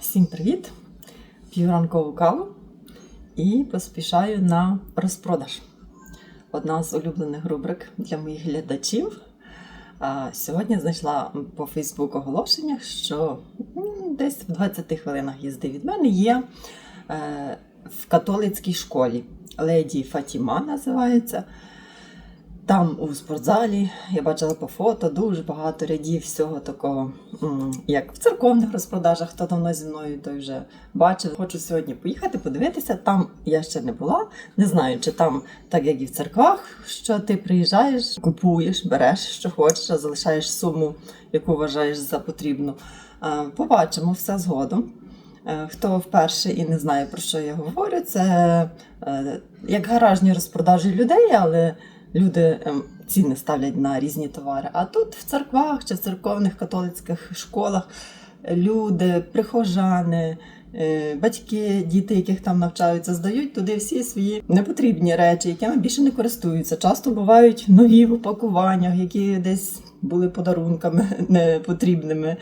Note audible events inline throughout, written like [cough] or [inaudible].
Всім привіт! П'ю ранкову каву і поспішаю на розпродаж. Одна з улюблених рубрик для моїх глядачів. Сьогодні знайшла по Фейсбук оголошення, що десь в 20 хвилинах їзди від мене є е, в католицькій школі. Леді Фатіма називається. Там у спортзалі я бачила по фото дуже багато рядів всього такого, як в церковних розпродажах. Хто давно зі мною той вже бачив. Хочу сьогодні поїхати, подивитися. Там я ще не була. Не знаю, чи там, так як і в церквах, що ти приїжджаєш, купуєш, береш, що хочеш, а залишаєш суму, яку вважаєш за потрібну. Побачимо все згодом. Е, Хто вперше і не знає, про що я говорю, це е, як гаражні розпродажі людей, але люди ем, ціни ставлять на різні товари. А тут в церквах чи в церковних католицьких школах люди, прихожани, е, батьки, діти, яких там навчаються, здають туди всі свої непотрібні речі, якими більше не користуються. Часто бувають нові в упакуваннях, які десь були подарунками [laughs] непотрібними.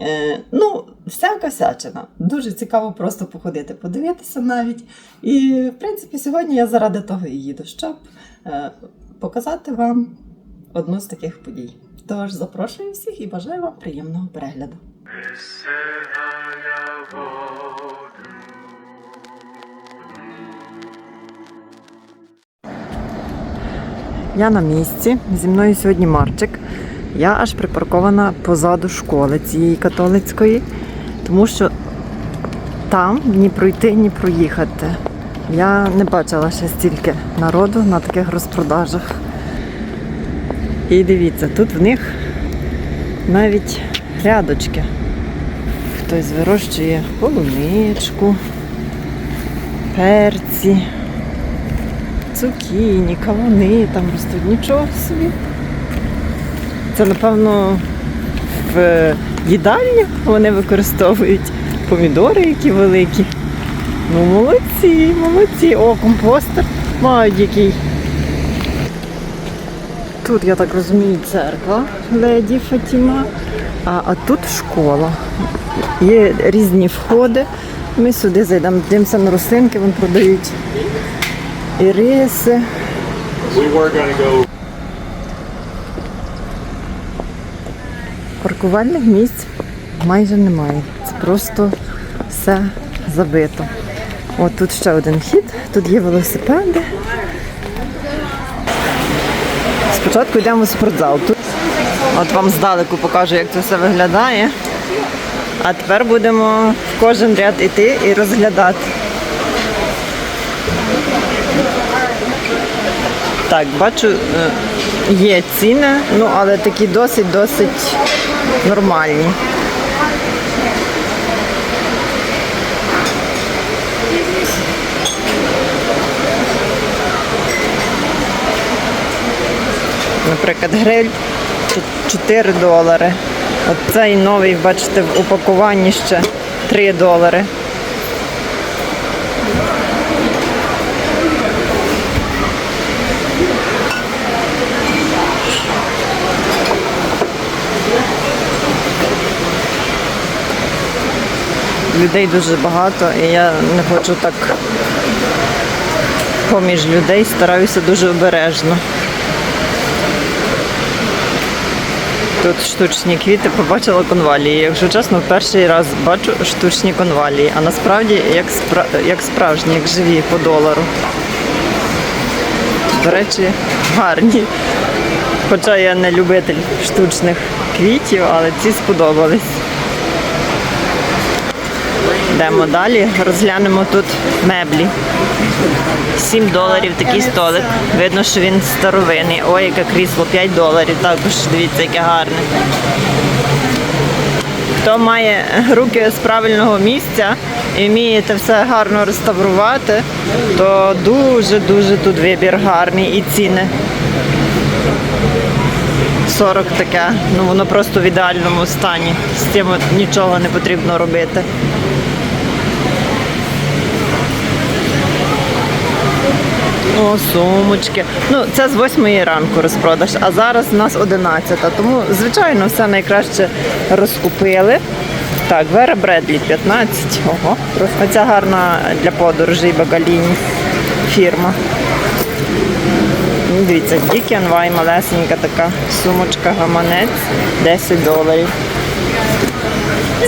Е, ну, всяка всячина. Дуже цікаво просто походити, подивитися навіть. І, в принципі, сьогодні я заради того і їду, щоб е, показати вам одну з таких подій. Тож запрошую всіх і бажаю вам приємного перегляду. Я на місці. Зі мною сьогодні Марчик. Я аж припаркована позаду школи цієї католицької, тому що там ні пройти, ні проїхати. Я не бачила ще стільки народу на таких розпродажах. І дивіться, тут в них навіть грядочки. Хтось вирощує полуничку, перці цукіні, кавуни там ростуть. Нічого собі. Це, напевно, в їдальні вони використовують помідори, які великі. Ну, молодці, молодці. О, компостер мають який. Тут, я так розумію, церква леді Фатіма, а, а тут школа. Є різні входи. Ми сюди зайдемо, дивимося на рослинки, вони продають іриси. Паркувальних місць майже немає. Це просто все забито. От тут ще один вхід, тут є велосипеди. Спочатку йдемо в спортзал. Тут от вам здалеку покажу, як це все виглядає. А тепер будемо в кожен ряд іти і розглядати. Так, бачу, е, є ціни, ну але такі досить-досить нормальні. Наприклад, гриль чо- 4 долари. От цей новий, бачите, в упакуванні ще 3 долари. Людей дуже багато, і я не хочу так поміж людей, стараюся дуже обережно. Тут штучні квіти, побачила конвалії. Якщо чесно, перший раз бачу штучні конвалії, а насправді як, спра... як справжні, як живі по долару. До речі, гарні. Хоча я не любитель штучних квітів, але ці сподобались. Йдемо далі, розглянемо тут меблі. 7 доларів такий столик. Видно, що він старовинний. Ой, яке крісло, 5 доларів. Також дивіться, яке гарне. Хто має руки з правильного місця і вміє це все гарно реставрувати, то дуже-дуже тут вибір гарний і ціни. 40 таке, ну воно просто в ідеальному стані. З цим от нічого не потрібно робити. О, сумочки. Ну, це з 8 ранку розпродаж, а зараз у нас 11. Тому, звичайно, все найкраще розкупили. Так, Вера Бредлі 15. Ого. Оця гарна для подорожей Багаліні фірма. Ну, Дивіться, Дікенвай, малесенька така сумочка, гаманець 10 доларів.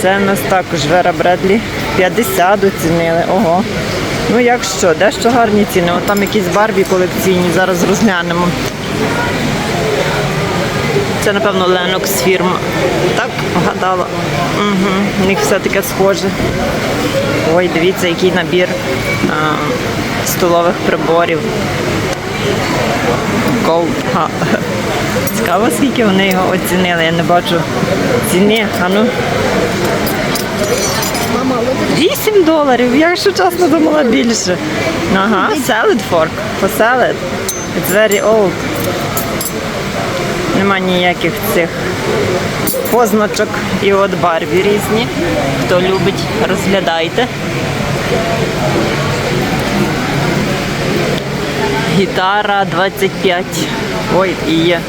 Це в нас також Вера Бредлі 50 оцінили. Ого. Ну як що, дещо гарні ціни. От там якісь барбі колекційні, зараз розглянемо. Це, напевно, Ленокс фірма. Так, вгадала. Угу. У них все таке схоже. Ой, дивіться, який набір а, столових приборів. Gold. Цікаво, скільки вони його оцінили. Я не бачу ціни. А ну. 8 доларів. Я якщо чесно думала більше. Ага, salad fork. For salad. It's very old. Нема ніяких цих позначок і от барві різні. Хто любить, розглядайте. Гітара 25. Ой, і є.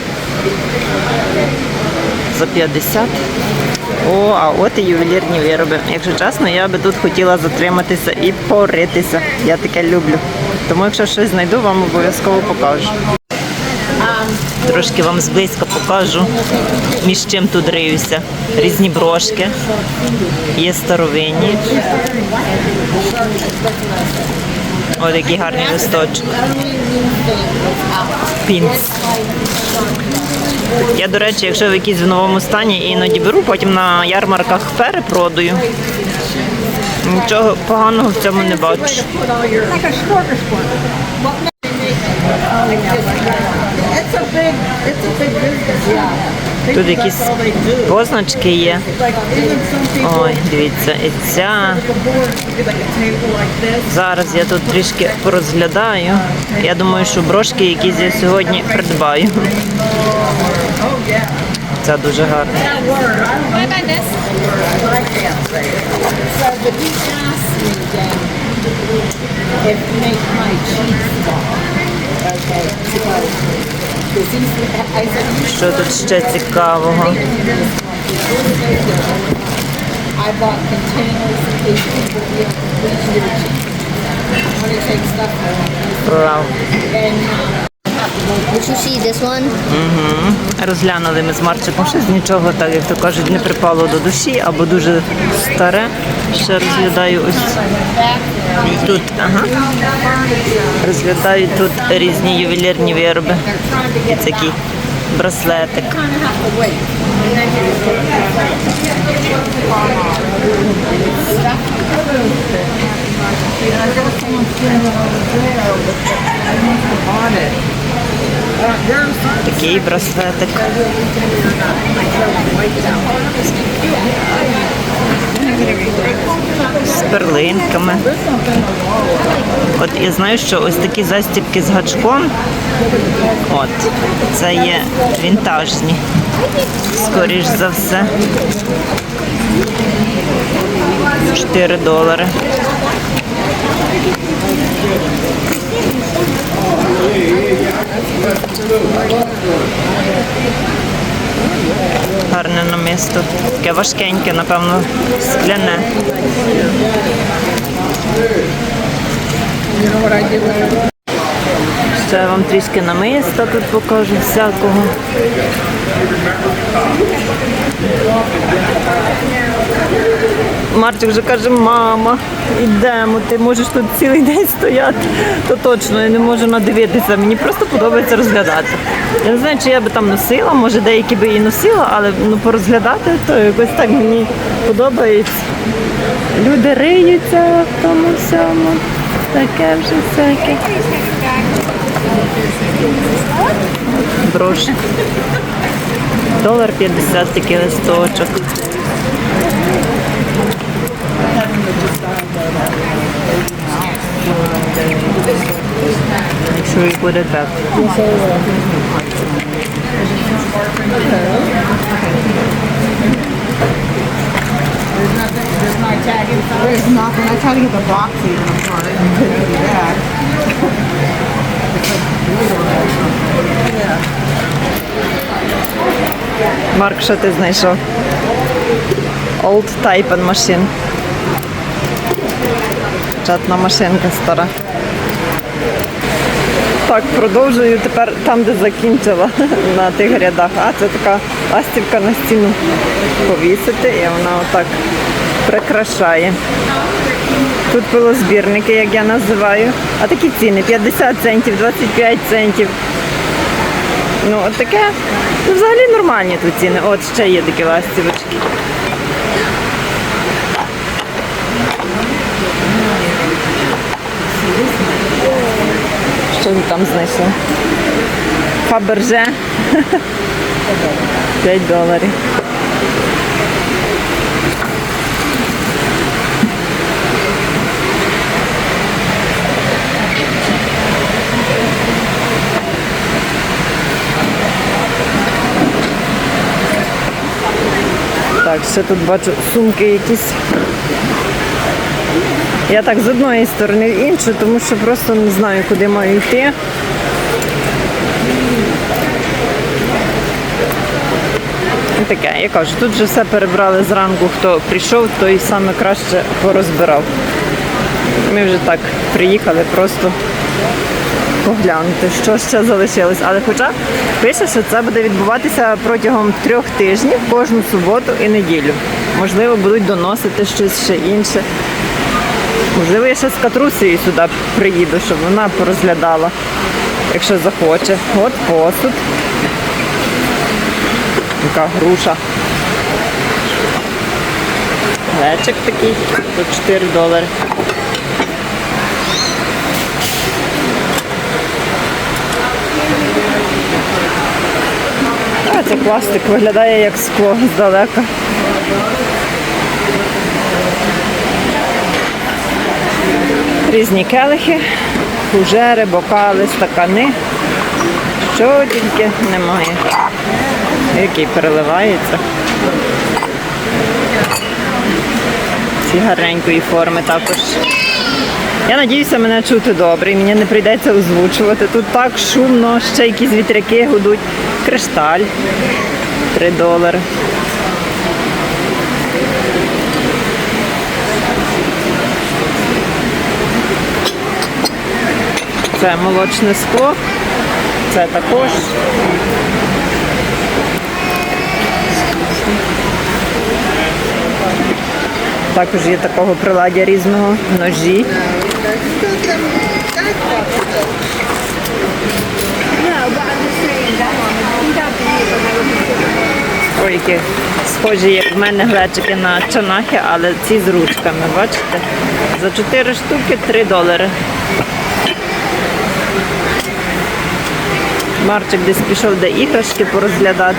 За 50. О, а от і ювелірні вироби. Якщо чесно, я би тут хотіла затриматися і поритися. Я таке люблю. Тому якщо щось знайду, вам обов'язково покажу. Трошки вам зблизька покажу, між чим тут риюся. Різні брошки, є старовинні. Ось який гарний листочок. Пінц. Я, до речі, якщо в якійсь в новому стані, іноді беру, потім на ярмарках перепродаю. Нічого поганого в цьому не бачу. Тут якісь позначки є. Ой, дивіться, і ця. Зараз я тут трішки порозглядаю. Я думаю, що брошки якісь я сьогодні придбаю. Це дуже гарно. If make my cheeks Що тут ще цікавого? I Did you see this one? Розглянули ми з Марчиком щось нічого, так як то кажуть, не припало до душі або дуже старе. Ще розглядаю ось тут. Ага. Розглядаю тут різні ювелірні вироби. І такий браслетик. Такий браслетик. З перлинками. От я знаю, що ось такі застібки з гачком. От, це є вінтажні. Скоріш за все. 4 долари. Гарне намисто. Таке важкеньке, напевно, скляне. Я вам трішки намиста тут покажу всякого. Марчик вже каже, мама, йдемо, ти можеш тут цілий день стояти. То точно, я не можу надивитися. Мені просто подобається розглядати. Я не знаю, чи я би там носила, може деякі би і носила, але ну, порозглядати, то якось так мені подобається. Люди риються в тому всьому. Таке вже всяке. Броші. Долар 50 такий листочок. Make sure you put it back. There's my tag inside. There's nothing. I tried to get the box even apart and couldn't do that. Марк, що ти знайшов? Old Type машин. Чатна машинка стара. Так, продовжую тепер там, де закінчила [laughs] на тих рядах. А це така ластівка на стіну повісити і вона отак прикрашає. Тут пилозбірники, як я називаю. А такі ціни 50 центів, 25 центів. Ну, от таке. Ну, взагалі нормальні тут ціни. От ще є такі ластівочки. Що ви там знайшли? Фаберже. 5 доларів. Так, ще тут бачу сумки якісь. Я так з одної сторони в іншу, тому що просто не знаю, куди маю йти. Таке, я кажу, тут вже все перебрали зранку, хто прийшов, той саме краще порозбирав. Ми вже так приїхали просто поглянути, що ще залишилось. Але хоча пише, що це буде відбуватися протягом трьох тижнів кожну суботу і неділю. Можливо, будуть доносити щось ще інше. Можливо, я ще з Катрусею сюди приїду, щоб вона порозглядала, якщо захоче. От посуд. Така груша. Глечик такий, по 4 долари. Це пластик виглядає як скло здалека. Різні келихи, фужери, бокали, стакани. Що тільки немає. Який переливається. Ці гарненької форми також. Я надіюся, мене чути добре, і мені не прийдеться озвучувати. Тут так шумно, ще якісь вітряки гудуть. Кришталь 3 долари. Це молочне скло. Це також. Також є такого приладдя різного ножі. Ой, які схожі, як в мене глечики на чанахи, але ці з ручками, бачите? За 4 штуки 3 долари. Марчик десь пішов де іграшки порозглядати.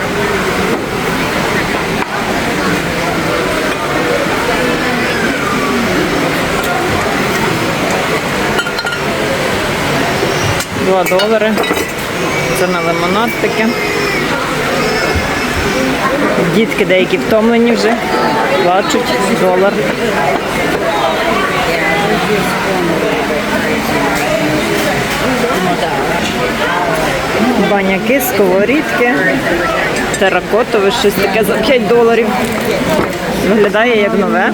Два долари. Це на лимонад таке. Дітки деякі втомлені вже. Плачуть долар. Баняки, сковорідки, теракотове, щось таке за 5 доларів. Виглядає як нове.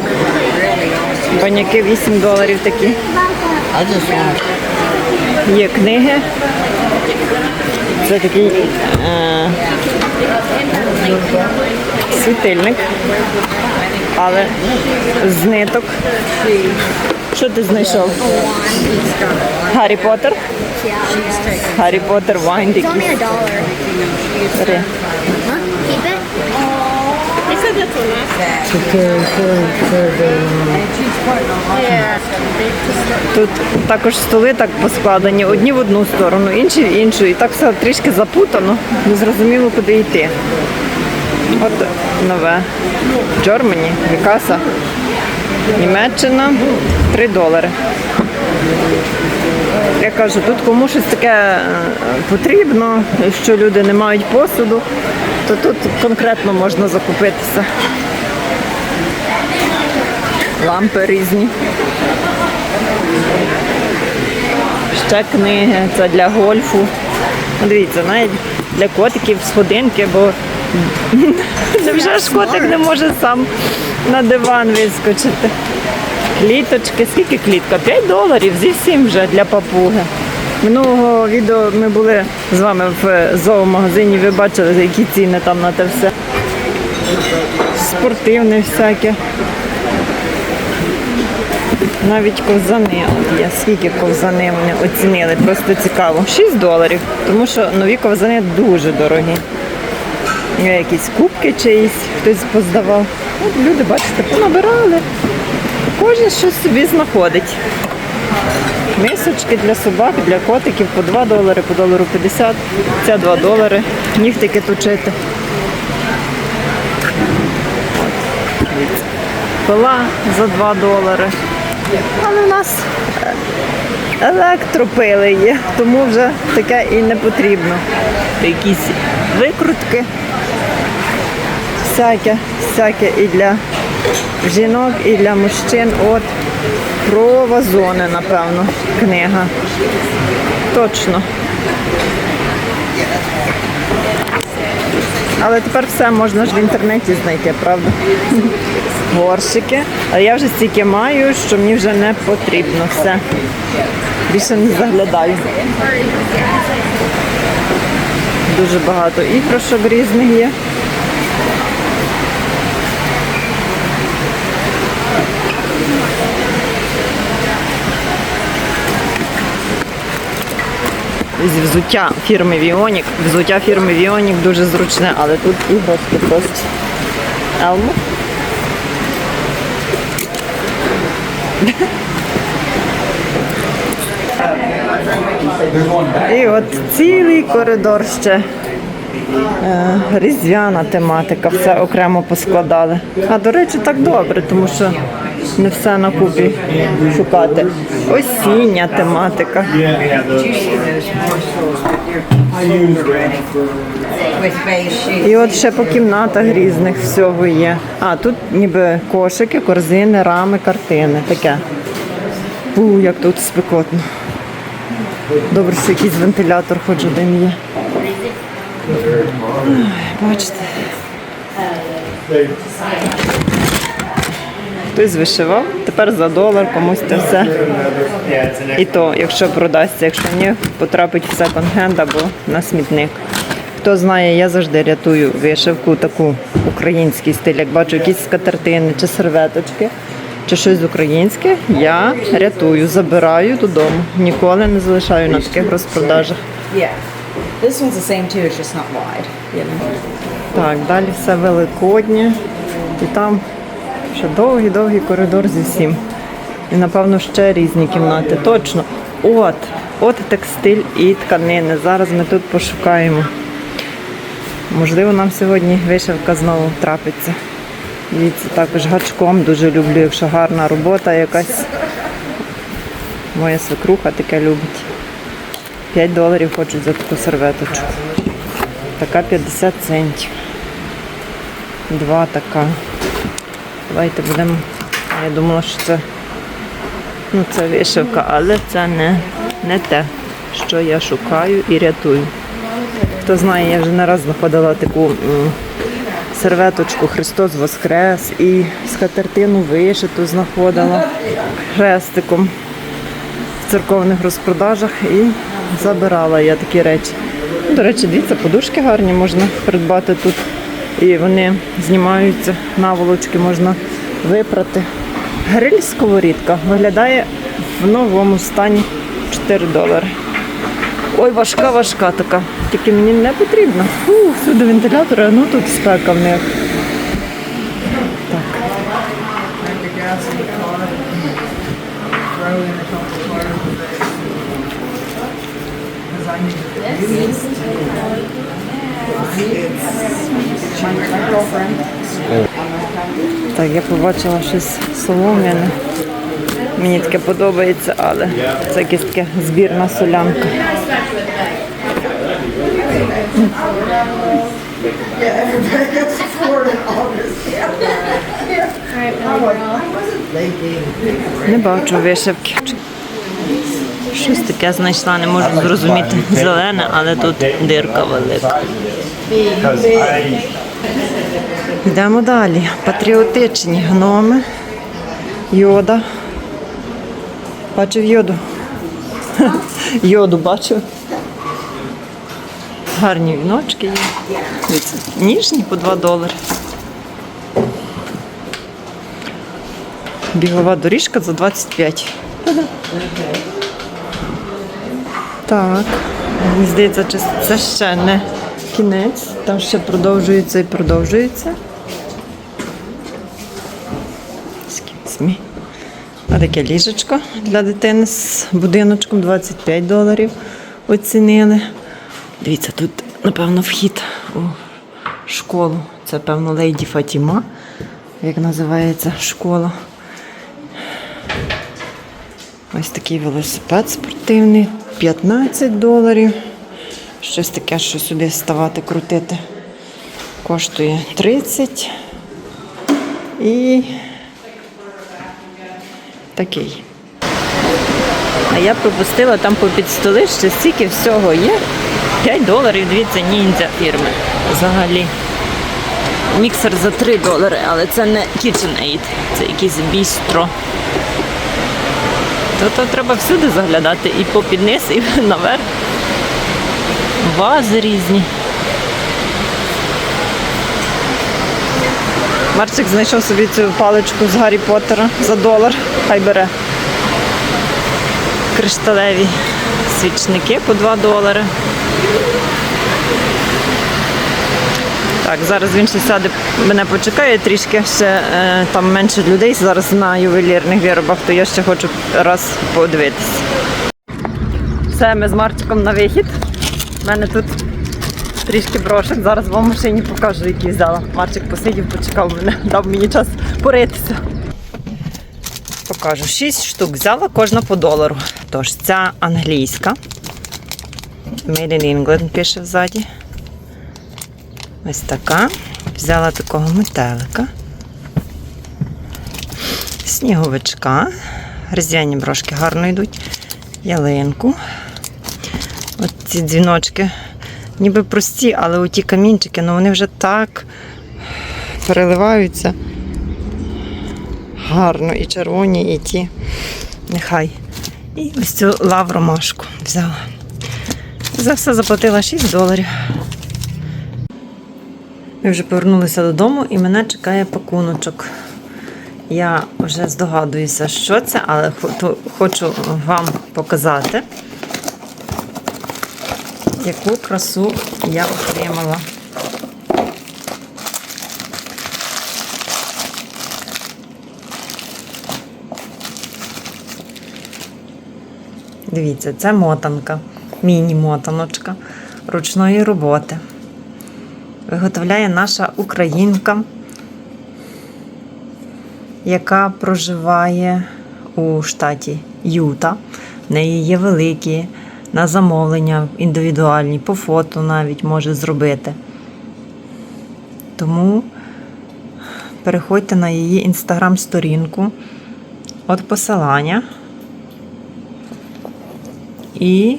Баняки 8 доларів такі. Є книги. Це такий е, світильник, але з ниток. Що ти знайшов? Гаррі Поттер? Гаррі Поттер вайн? Тут також столи так поскладені, одні в одну сторону, інші в іншу. І так все трішки запутано, не зрозуміло, куди йти. От нове. Джормані, Вікаса. Німеччина 3 долари. Я кажу, тут кому щось таке е, потрібно, що люди не мають посуду, то тут конкретно можна закупитися. Лампи різні. Ще книги, це для гольфу. Ну, Дивіться, навіть для котиків сходинки, бо [laughs] невже ж котик не може сам на диван вискочити. Кліточки, скільки клітка? 5 доларів зі всім вже для папуги. Минулого відео ми були з вами в зоомагазині, ви бачили, які ціни там на те все. Спортивне всяке. Навіть ковзани от є. Скільки ковзани вони оцінили, просто цікаво. 6 доларів, тому що нові ковзани дуже дорогі. Є якісь кубки чиїсь, хтось поздавав. От люди, бачите, понабирали. Кожен щось собі знаходить. Мисочки для собак, для котиків по 2 долари, по долару 50, ця 2 долари. Нігтики точити. Пила за 2 долари. Але в нас е, електропили є, тому вже таке і не потрібно. Якісь викрутки, всяке, всяке і для жінок, і для мужчин. От про вазони, напевно, книга. Точно. Але тепер все можна ж в інтернеті знайти, правда? Горщики. А я вже стільки маю, що мені вже не потрібно все. Більше не заглядаю. Дуже багато іграшок різних є. Зі взуття фірми Віонік. Взуття фірми Віонік дуже зручне, але тут іграшки просто. Елмо. І от цілий коридор ще. Е, різдвяна тематика, все окремо поскладали. А до речі, так добре, тому що не все на купі шукати. Осіння тематика. І от ще по кімнатах різних всього є. А, тут ніби кошики, корзини, рами, картини. Таке. У, як тут спекотно. Добре, що якийсь вентилятор хоч один є. Бачите. Хтось вишивав, тепер за долар комусь це все. І то, якщо продасться, якщо ні, потрапить в секонд-хенд або на смітник. Хто знає, я завжди рятую вишивку таку український стиль. Як бачу якісь скатертини чи серветочки, чи щось українське, я рятую, забираю додому. Ніколи не залишаю на таких розпродажах. Так, далі все великоднє. І там ще довгий-довгий коридор зі всім. І напевно ще різні кімнати. Точно. От, от текстиль і тканини. Зараз ми тут пошукаємо. Можливо, нам сьогодні вишивка знову трапиться. Дивіться, також гачком дуже люблю, якщо гарна робота якась. Моя свекруха таке любить. 5 доларів хочуть за таку серветочку. Така 50 центів. Два така. Давайте будемо. Я думала, що це, ну, це вишивка, але це не, не те, що я шукаю і рятую. Хто знає, я вже не раз знаходила таку серветочку Христос Воскрес і скатертину вишиту знаходила хрестиком в церковних розпродажах і забирала я такі речі. До речі, дивіться, подушки гарні можна придбати тут. І вони знімаються, наволочки можна випрати. Гриль сковорідка виглядає в новому стані 4 долари. Ой, важка, важка така. Тільки мені не потрібно. Фу, сюди вентилятори, а ну тут спека в них. Так. Так, я побачила щось солом'яне. Мені таке подобається, але це якась таке збірна солянка. Не бачу вишивки. Щось таке знайшла, не можу зрозуміти. Зелене, але тут дирка велика. Йдемо далі. Патріотичні гноми. Йода. Бачив йоду. [laughs] Йоду бачив. Гарні віночки є. Ніжні по 2 долари. Бігова доріжка за 25. [laughs] Так. Здається, це ще не кінець. Там ще продовжується і продовжується. Таке ліжечко для дитини з будиночком 25 доларів оцінили. Дивіться, тут, напевно, вхід у школу. Це, певно, Лейді Фатіма, як називається школа. Ось такий велосипед спортивний, 15 доларів. Щось таке, що сюди ставати, крутити. Коштує 30. І такий. А я пропустила там попід столи ще стільки всього є. 5 доларів, дивіться, ніндзя фірми. Взагалі. Міксер за 3 долари, але це не KitchenAid, це якийсь бістро. То, то треба всюди заглядати і попід низ, і [laughs] наверх. Вази різні. Марчик знайшов собі цю паличку з Гаррі Поттера за долар. Хай бере. Кришталеві свічники по 2 долари. Так, зараз він ще сяде, мене почекає трішки, ще е, там менше людей зараз на ювелірних виробах, то я ще хочу раз подивитися. Все, ми з Марчиком на вихід. У мене тут трішки брошок. Зараз в машині покажу, які взяла. Марчик посидів, почекав мене, дав мені час поритися. Покажу. Шість штук взяла, кожна по долару. Тож, ця англійська. Made in England пише ззаді. Ось така. Взяла такого метелика. Сніговичка. Різдвяні брошки гарно йдуть. Ялинку. От ці дзвіночки. Ніби прості, але оті камінчики, ну вони вже так переливаються. Гарно. І червоні, і ті. Нехай. І ось цю лавромашку взяла. За все заплатила 6 доларів. Ми вже повернулися додому і мене чекає пакуночок. Я вже здогадуюся, що це, але хочу вам показати, яку красу я отримала. Дивіться, це мотанка, міні-мотаночка ручної роботи виготовляє наша українка, яка проживає у штаті Юта. В неї є великі на замовлення, індивідуальні, по фото навіть може зробити. Тому переходьте на її інстаграм-сторінку от посилання. І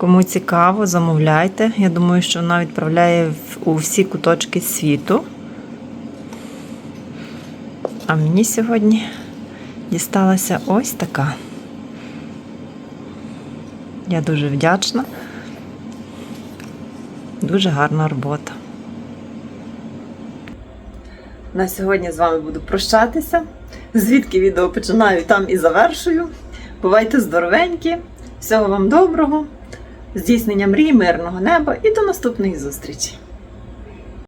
Кому цікаво, замовляйте. Я думаю, що вона відправляє у всі куточки світу. А мені сьогодні дісталася ось така. Я дуже вдячна. Дуже гарна робота. На сьогодні з вами буду прощатися. Звідки відео починаю, там і завершую. Бувайте здоровенькі, всього вам доброго, здійснення мрій, мирного неба і до наступної зустрічі!